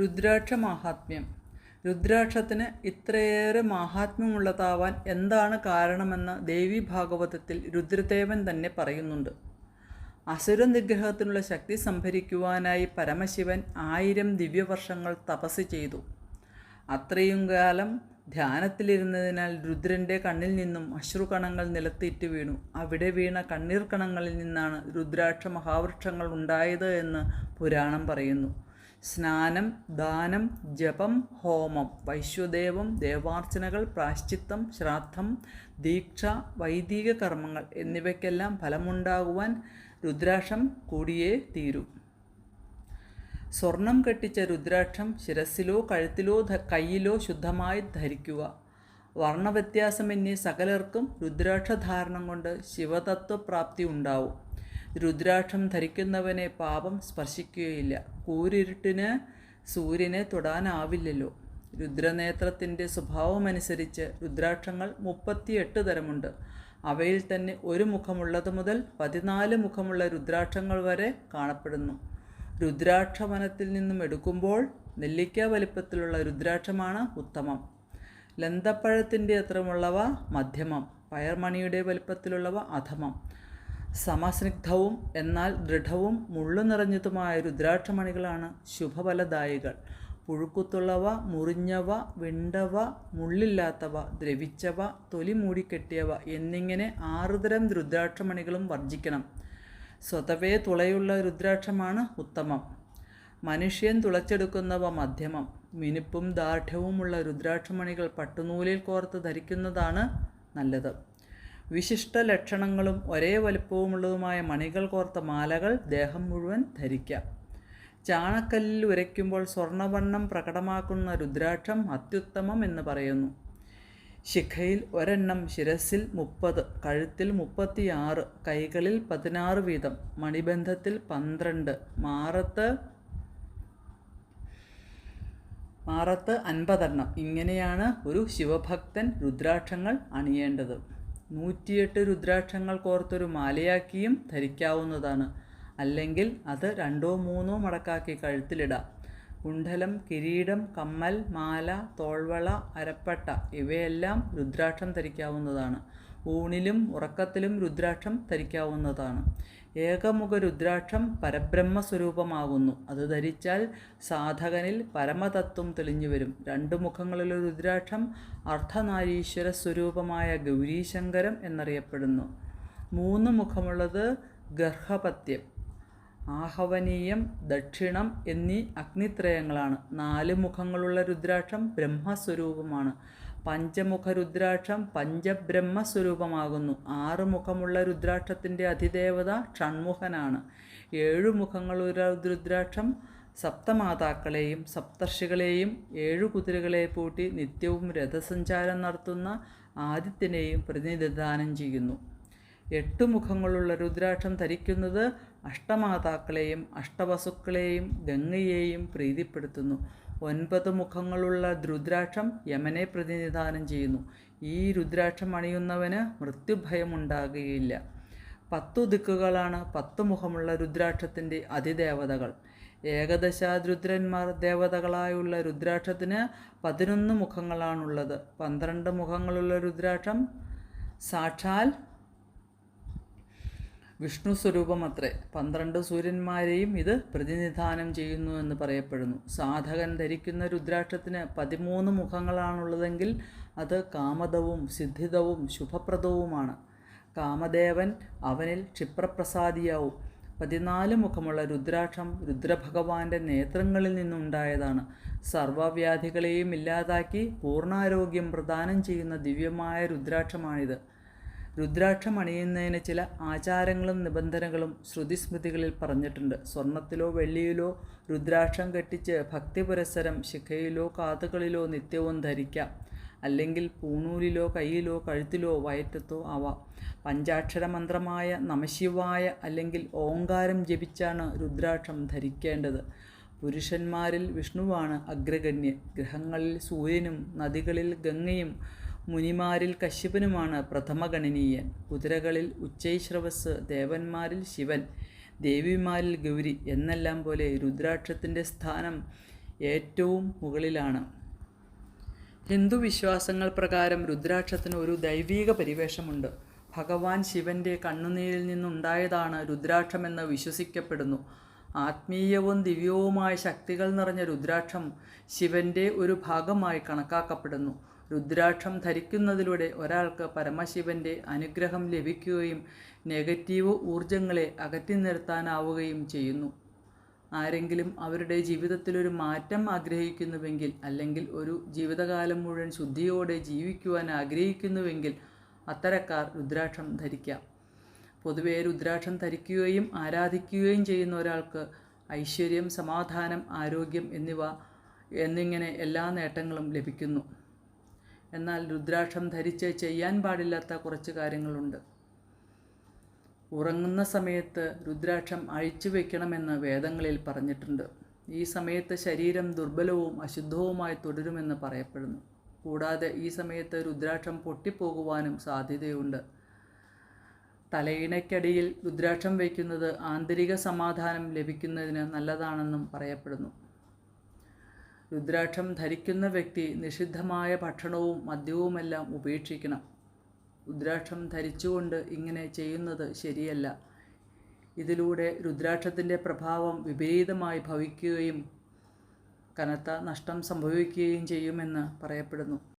രുദ്രാക്ഷ മാഹാത്മ്യം. രുദ്രാക്ഷത്തിന് ഇത്രയേറെ മാഹാത്മ്യമുള്ളതാവാൻ എന്താണ് കാരണമെന്ന് ദേവി ഭാഗവതത്തിൽ രുദ്രദേവൻ തന്നെ പറയുന്നുണ്ട്. അസുര നിഗ്രഹത്തിനുള്ള ശക്തി സംഭരിക്കുവാനായി പരമശിവൻ ആയിരം ദിവ്യവർഷങ്ങൾ തപസ് ചെയ്തു. അത്രയും കാലം ധ്യാനത്തിലിരുന്നതിനാൽ രുദ്രന്റെ കണ്ണിൽ നിന്നും അശ്രുകണങ്ങൾ നിലത്തിറ്റ് വീണു. അവിടെ വീണ കണ്ണീർ കണങ്ങളിൽ നിന്നാണ് രുദ്രാക്ഷ മഹാവൃക്ഷങ്ങൾ ഉണ്ടായത് എന്ന് പുരാണം പറയുന്നു. സ്നാനം ദാനം ജപം ഹോമം വൈശ്വദേവം ദേവാർച്ചനകൾ പ്രാശ്ചിത്തം ശ്രാദ്ധം ദീക്ഷ വൈദിക കർമ്മങ്ങൾ എന്നിവയ്ക്കെല്ലാം ഫലമുണ്ടാകുവാൻ രുദ്രാക്ഷം കൂടിയേ തീരൂ. സ്വർണം കെട്ടിച്ച രുദ്രാക്ഷം ശിരസിലോ കഴുത്തിലോ കയ്യിലോ ശുദ്ധമായി ധരിക്കുക. വർണവ്യത്യാസമെന്നീ സകലർക്കും രുദ്രാക്ഷധാരണം കൊണ്ട് ശിവതത്വപ്രാപ്തി ഉണ്ടാവും. രുദ്രാക്ഷം ധരിക്കുന്നവനെ പാപം സ്പർശിക്കുകയില്ല. കൂരിരുട്ടിന് സൂര്യനെ തൊടാനാവില്ലല്ലോ. രുദ്രനേത്രത്തിന്റെ സ്വഭാവമനുസരിച്ച് രുദ്രാക്ഷങ്ങൾ മുപ്പത്തിയെട്ട് തരമുണ്ട്. അവയിൽ തന്നെ ഒരു മുഖമുള്ളത് മുതൽ പതിനാല് മുഖമുള്ള രുദ്രാക്ഷങ്ങൾ വരെ കാണപ്പെടുന്നു. രുദ്രാക്ഷവനത്തിൽ നിന്നും എടുക്കുമ്പോൾ നെല്ലിക്ക വലിപ്പത്തിലുള്ള രുദ്രാക്ഷമാണ് ഉത്തമം. ലന്തപ്പഴത്തിന്റെ അത്രമുള്ളവ മധ്യമം. പയർമണിയുടെ വലിപ്പത്തിലുള്ളവ അധമം. സമസ്നിഗ്ധവും എന്നാൽ ദൃഢവും മുള്ളു നിറഞ്ഞതുമായ രുദ്രാക്ഷമണികളാണ് ശുഭഫലദായികൾ. പുഴുക്കുത്തുള്ളവ മുറിഞ്ഞവ വിണ്ടവ മുള്ളില്ലാത്തവ ദ്രവിച്ചവ തൊലി മൂടിക്കെട്ടിയവ എന്നിങ്ങനെ ആറുതരം രുദ്രാക്ഷമണികളും വർജിക്കണം സ്വതവേ തുളയുള്ള രുദ്രാക്ഷമാണ് ഉത്തമം. മനുഷ്യൻ തുളച്ചെടുക്കുന്നവ മധ്യമം. മിനുപ്പും ദാർഢ്യവുമുള്ള രുദ്രാക്ഷമണികൾ പട്ടുനൂലിൽ കോർത്ത് ധരിക്കുന്നതാണ് നല്ലത്. വിശിഷ്ട ലക്ഷണങ്ങളും ഒരേ വലുപ്പവുമുള്ളതുമായ മണികൾ കോർത്ത മാലകൾ ദേഹം മുഴുവൻ ധരിക്കാം. ചാണക്കല്ലിൽ ഉരയ്ക്കുമ്പോൾ സ്വർണവർണം പ്രകടമാക്കുന്ന രുദ്രാക്ഷം അത്യുത്തമം എന്ന് പറയുന്നു. ശിഖയിൽ ഒരെണ്ണം ശിരസിൽ മുപ്പത് കഴുത്തിൽ മുപ്പത്തിയാറ് കൈകളിൽ പതിനാറ് വീതം മണിബന്ധത്തിൽ പന്ത്രണ്ട് മാറത്ത് മാറത്ത് അൻപതെണ്ണം. ഇങ്ങനെയാണ് ഒരു ശിവഭക്തൻ രുദ്രാക്ഷങ്ങൾ അണിയേണ്ടത്. നൂറ്റിയെട്ട് രുദ്രാക്ഷങ്ങൾ കോർത്തൊരു മാലയാക്കിയും ധരിക്കാവുന്നതാണ്. അല്ലെങ്കിൽ അത് രണ്ടോ മൂന്നോ മടക്കാക്കി കഴുത്തിലിടാം. കുണ്ഡലം കിരീടം കമ്മൽ മാല തോൾവള അരപ്പട്ട ഇവയെല്ലാം രുദ്രാക്ഷം ധരിക്കാവുന്നതാണ്. ഊണിലും ഉറക്കത്തിലും രുദ്രാക്ഷം ധരിക്കാവുന്നതാണ്. ഏകമുഖ രുദ്രാക്ഷം പരബ്രഹ്മ സ്വരൂപമാകുന്നു അത് ധരിച്ചാൽ സാധകനിൽ പരമതത്വം തെളിഞ്ഞു വരും രണ്ട് മുഖങ്ങളിലെ രുദ്രാക്ഷം അർദ്ധനാരീശ്വര സ്വരൂപമായ ഗൗരീശങ്കരം എന്നറിയപ്പെടുന്നു. മൂന്ന് മുഖമുള്ളത് ഗർഹപത്യം ആഹവനീയം ദക്ഷിണം എന്നീ അഗ്നിത്രയങ്ങളാണ്. നാല് മുഖങ്ങളുള്ള രുദ്രാക്ഷം ബ്രഹ്മസ്വരൂപമാണ്. പഞ്ചമുഖ രുദ്രാക്ഷം പഞ്ചബ്രഹ്മസ്വരൂപമാകുന്നു. ആറ് മുഖമുള്ള രുദ്രാക്ഷത്തിന്റെ അധിദേവത ഷൺമുഖനാണ്. ഏഴു മുഖങ്ങളുള്ള രുദ്രാക്ഷം സപ്തമാതാക്കളെയും സപ്തർഷികളെയും ഏഴു കുതിരകളെ പൂട്ടി നിത്യവും രഥസഞ്ചാരം നടത്തുന്ന ആദിത്യനെയും പ്രതിനിധാനം ചെയ്യുന്നു. എട്ട് മുഖങ്ങളുള്ള രുദ്രാക്ഷം ധരിക്കുന്നത് അഷ്ടമാതാക്കളെയും അഷ്ടവസുക്കളെയും ഗംഗയെയും പ്രീതിപ്പെടുത്തുന്നു. ഒൻപത് മുഖങ്ങളുള്ള രുദ്രാക്ഷം യമനെ പ്രതിനിധാനം ചെയ്യുന്നു. ഈ രുദ്രാക്ഷം അണിയുന്നവന് മൃത്യുഭയമുണ്ടാകുകയില്ല. പത്തു ദിക്കുകളാണ് പത്ത് മുഖമുള്ള രുദ്രാക്ഷത്തിന്റെ അതിദേവതകൾ. ഏകദശാരുദ്രന്മാർ ദേവതകളായുള്ള രുദ്രാക്ഷത്തിന് പതിനൊന്ന് മുഖങ്ങളാണുള്ളത്. പന്ത്രണ്ട് മുഖങ്ങളുള്ള രുദ്രാക്ഷം സാക്ഷാൽ വിഷ്ണു സ്വരൂപമത്രേ. പന്ത്രണ്ട് സൂര്യന്മാരെയും ഇത് പ്രതിനിധാനം ചെയ്യുന്നു എന്ന് പറയപ്പെടുന്നു. സാധകൻ ധരിക്കുന്ന രുദ്രാക്ഷത്തിന് പതിമൂന്ന് മുഖങ്ങളാണുള്ളതെങ്കിൽ അത് കാമദവും സിദ്ധിതവും ശുഭപ്രദവുമാണ്. കാമദേവൻ അവനിൽ ക്ഷിപ്രപ്രസാദിയാവും. പതിനാല് മുഖമുള്ള രുദ്രാക്ഷം രുദ്രഭഗവാന്റെ നേത്രങ്ങളിൽ നിന്നുണ്ടായതാണ്. സർവവ്യാധികളെയും ഇല്ലാതാക്കി പൂർണാരോഗ്യം പ്രദാനം ചെയ്യുന്ന ദിവ്യമായ രുദ്രാക്ഷമാണിത്. രുദ്രാക്ഷം അണിയുന്നതിന് ചില ആചാരങ്ങളും നിബന്ധനകളും ശ്രുതിസ്മൃതികളിൽ പറഞ്ഞിട്ടുണ്ട്. സ്വർണത്തിലോ വെള്ളിയിലോ രുദ്രാക്ഷം കെട്ടിച്ച് ഭക്തി പുരസരം ശിഖയിലോ കാതുകളിലോ നിത്യവും ധരിക്കാം. അല്ലെങ്കിൽ പൂണൂലിലോ കയ്യിലോ കഴുത്തിലോ വയറ്റത്തോ ആവാം. പഞ്ചാക്ഷര മന്ത്രമായ നമശിവായ അല്ലെങ്കിൽ ഓങ്കാരം ജപിച്ചാണ് രുദ്രാക്ഷം ധരിക്കേണ്ടത്. പുരുഷന്മാരിൽ വിഷ്ണുവാണ് അഗ്രഗണ്യൻ. ഗ്രഹങ്ങളിൽ സൂര്യനും നദികളിൽ ഗംഗയും മുനിമാരിൽ കശ്യപനുമാണ് പ്രഥമഗണനീയൻ കുതിരകളിൽ ഉച്ചൈശ്രവസ് ദേവന്മാരിൽ ശിവൻ ദേവിമാരിൽ ഗൗരി എന്നെല്ലാം പോലെ രുദ്രാക്ഷത്തിന്റെ സ്ഥാനം ഏറ്റവും മുകളിലാണ്. ഹിന്ദു വിശ്വാസങ്ങൾ പ്രകാരം രുദ്രാക്ഷത്തിന് ഒരു ദൈവീക പരിവേഷമുണ്ട്. ഭഗവാൻ ശിവന്റെ കണ്ണുനീരിൽ നിന്നുണ്ടായതാണ് രുദ്രാക്ഷമെന്ന് വിശ്വസിക്കപ്പെടുന്നു. ആത്മീയവും ദിവ്യവുമായ ശക്തികൾ നിറഞ്ഞ രുദ്രാക്ഷം ശിവന്റെ ഒരു ഭാഗമായി കണക്കാക്കപ്പെടുന്നു. രുദ്രാക്ഷം ധരിക്കുന്നതിലൂടെ ഒരാൾക്ക് പരമശിവന്റെ അനുഗ്രഹം ലഭിക്കുകയും നെഗറ്റീവ് ഊർജങ്ങളെ അകറ്റി നിർത്താനാവുകയും ചെയ്യുന്നു. ആരെങ്കിലും അവരുടെ ജീവിതത്തിലൊരു മാറ്റം ആഗ്രഹിക്കുന്നുവെങ്കിൽ അല്ലെങ്കിൽ ഒരു ജീവിതകാലം മുഴുവൻ ശുദ്ധിയോടെ ജീവിക്കുവാൻ ആഗ്രഹിക്കുന്നുവെങ്കിൽ അത്തരക്കാർ രുദ്രാക്ഷം ധരിക്കാം. പൊതുവെ രുദ്രാക്ഷം ധരിക്കുകയും ആരാധിക്കുകയും ചെയ്യുന്ന ഒരാൾക്ക് ഐശ്വര്യം സമാധാനം ആരോഗ്യം എന്നിവ എന്നിങ്ങനെ എല്ലാ നേട്ടങ്ങളും ലഭിക്കുന്നു. എന്നാൽ രുദ്രാക്ഷം ധരിച്ച് ചെയ്യാൻ പാടില്ലാത്ത കുറച്ച് കാര്യങ്ങളുണ്ട്. ഉറങ്ങുന്ന സമയത്ത് രുദ്രാക്ഷം അഴിച്ചു വയ്ക്കണമെന്ന് വേദങ്ങളിൽ പറഞ്ഞിട്ടുണ്ട്. ഈ സമയത്ത് ശരീരം ദുർബലവും അശുദ്ധവുമായി തുടരുമെന്ന് പറയപ്പെടുന്നു. കൂടാതെ ഈ സമയത്ത് രുദ്രാക്ഷം പൊട്ടിപ്പോകുവാനും സാധ്യതയുണ്ട്. തലയിണയ്ക്കടിയിൽ രുദ്രാക്ഷം വയ്ക്കുന്നത് ആന്തരിക സമാധാനം ലഭിക്കുന്നതിന് നല്ലതാണെന്നും പറയപ്പെടുന്നു. രുദ്രാക്ഷം ധരിക്കുന്ന വ്യക്തി നിഷിദ്ധമായ ഭക്ഷണവും മദ്യവുമെല്ലാം ഉപേക്ഷിക്കണം. രുദ്രാക്ഷം ധരിച്ചുകൊണ്ട് ഇങ്ങനെ ചെയ്യുന്നത് ശരിയല്ല. ഇതിലൂടെ രുദ്രാക്ഷത്തിന്റെ പ്രഭാവം വിപരീതമായി ഭവിക്കുകയും കനത്ത നഷ്ടം സംഭവിക്കുകയും ചെയ്യുമെന്ന് പറയപ്പെടുന്നു.